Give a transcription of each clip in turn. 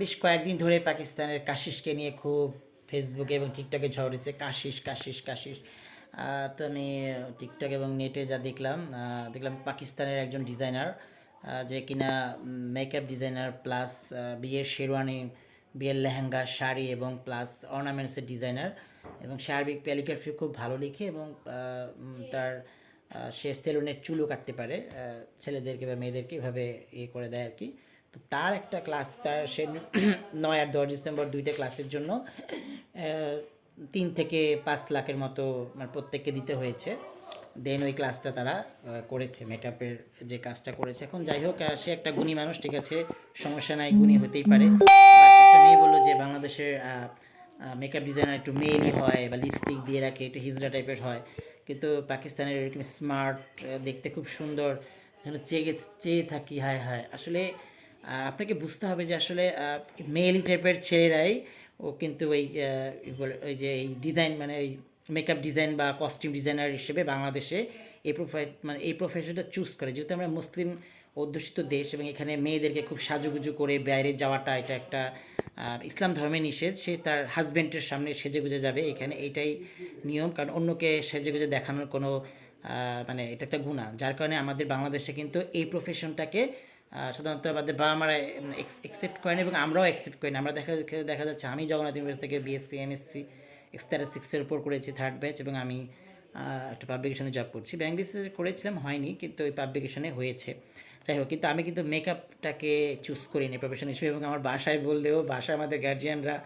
বেশ কয়েকদিন ধরে পাকিস্তানের কাশিসকে নিয়ে খুব ফেসবুকে এবং টিকটকে ঝড় হয়েছে কাশিস কাশিস কাশিস তো আমি টিকটক এবং নেটে যা দেখলাম দেখলাম পাকিস্তানের একজন ডিজাইনার যে কিনা মেকআপ ডিজাইনার প্লাস বিয়ের শেরওয়ানি, বিয়ের লেহেঙ্গা, শাড়ি এবং প্লাস অর্নামেন্টসের ডিজাইনার এবং সার্বিক ক্যালিগ্রাফি খুব ভালো লিখে এবং তার সে সেলুনের চুলও কাটতে পারে। ছেলেদেরকে বা মেয়েদেরকে এভাবে ইয়ে করে দেয় আর কি। তো তার একটা ক্লাস, তার সে নয় আর দশ ডিসেম্বর দুইটা ক্লাসের জন্য তিন থেকে পাঁচ লাখের মতো মানে প্রত্যেককে দিতে হয়েছে। দেন ওই ক্লাসটা তারা করেছে মেকআপের যে কাজটা করেছে। এখন যাই হোক সে একটা গুণী মানুষ, ঠিক আছে, সমস্যা নাই, গুণী হতেই পারে। একটা মেয়ে বলল যে বাংলাদেশের মেকআপ ডিজাইনার একটু মেয়েলি হয় বা লিপস্টিক দিয়ে রাখে, একটু হিজড়া টাইপের হয়। কিন্তু পাকিস্তানের এরকম স্মার্ট দেখতে খুব সুন্দর, যেন চেয়ে চেয়ে থাকি, হায় হায়। আসলে আপনাকে বুঝতে হবে যে আসলে মেয়েলি টাইপের ছেলেরাই ও কিন্তু ওই ওই যে এই ডিজাইন মানে ওই মেকআপ ডিজাইন বা কস্টিউম ডিজাইনার হিসেবে বাংলাদেশে এই প্রোফাইল মানে এই প্রফেশনটা চুজ করে। যেহেতু আমরা মুসলিম অধ্যুষিত দেশ এবং এখানে মেয়েদেরকে খুব সাজুগুজু করে বাইরে যাওয়াটা এটা একটা ইসলাম ধর্মে নিষেধ। সে তার হাজব্যান্ডের সামনে সেজে গুজে যাবে, এখানে এটাই নিয়ম। কারণ অন্যকে সেজে গুজে দেখানোর কোনো মানে এটা একটা গুণা যার কারণে আমাদের বাংলাদেশে কিন্তু এই প্রফেশনটাকে সাধারণত আমাদের বাবা মারা অ্যাকসেপ্ট করেন এবং আমরাও অ্যাকসেপ্ট করি না। আমরা দেখা দেখা যাচ্ছে আমি জগন্নাথ ইউনিভার্সিটি থেকে বিএসসি এমএসসি স্ট্যাটিস্টিক্সের উপর করেছি থার্ড ব্যাচ এবং আমি একটা পাবলিকেশনে জব করছি। ব্যাংক ব্যাংলিসে করেছিলাম, হয়নি, কিন্তু ওই পাবলিকেশনে হয়েছে। যাই হোক, কিন্তু আমি কিন্তু মেকআপটাকে চুজ করিনি প্রফেশন হিসেবে এবং আমার বাসায় বললেও, বাসায় আমাদের গার্জিয়ানরা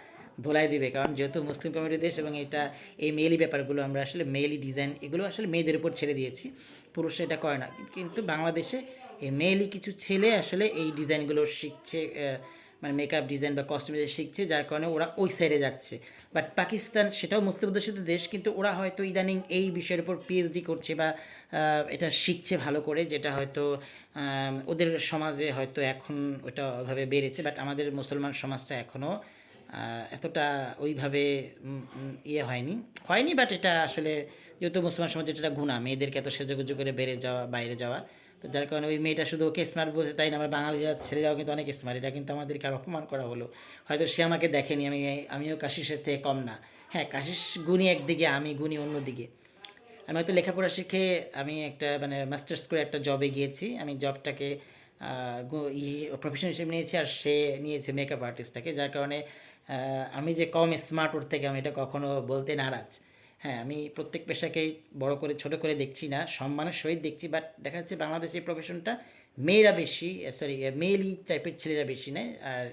ধোলাই দিবে। কারণ যেহেতু মুসলিম কমিউনিটি দেশ এবং এটা, এই মেয়েলি ব্যাপারগুলো আমরা আসলে মেয়েলি ডিজাইন এগুলো আসলে মেয়েদের উপর ছেড়ে দিয়েছি। পুরুষরা এটা করে না। কিন্তু বাংলাদেশে মেয়েলি কিছু ছেলে আসলে এই ডিজাইনগুলো শিখছে মানে মেকআপ ডিজাইন বা কস্টিউম শিখছে, যার কারণে ওরা ওই সাইডে যাচ্ছে। বাট পাকিস্তান সেটাও মুসলিম অধ্যুষিত দেশ, কিন্তু ওরা হয়তো ইদানিং এই বিষয়ের উপর পিএইচডি করছে বা এটা শিখছে ভালো করে, যেটা হয়তো ওদের সমাজে হয়তো এখন ওটা ওইভাবে বেড়েছে বাট আমাদের মুসলমান সমাজটা এখনও এতটা ওইভাবে ইয়ে হয়নি। হয়নি বাট এটা আসলে যেহেতু মুসলমান সমাজে এটা গুণা মেয়েদেরকে এত সেজেগুজু করে বেড়ে যাওয়া, বাইরে যাওয়া তো যার কারণে ওই মেয়েটা শুধু ওকে স্মার্ট বলছে, তাই না? আমার বাঙালি ছেলেরাও কিন্তু অনেক স্মার্ট এটা কিন্তু আমাদেরকে আর অপমান করা হলো। হয়তো সে আমাকে দেখেনি, আমি, আমিও কাশিসের থেকে কম না। হ্যাঁ কাশিস গুণী একদিকে, আমি গুণী অন্যদিকে। আমি হয়তো লেখাপড়া শিখে আমি একটা মানে মাস্টার্স করে একটা জবে গিয়েছি। আমি জবটাকে প্রফেশন হিসেবে নিয়েছি আর সে নিয়েছে মেকআপ আর্টিস্টটাকে যার কারণে আমি যে কম স্মার্ট ওর থেকে আমি এটা কখনো বলতে নারাজ। হ্যাঁ আমি প্রত্যেক পেশাকেই বড় করে, ছোট করে দেখছি না, সম্মানের সহিত দেখছি বাট দেখা যাচ্ছে বাংলাদেশে এই প্রফেশনটা মেয়েরা বেশি সরি মেয়েলি টাইপের ছেলেরা বেশি নেয়, আর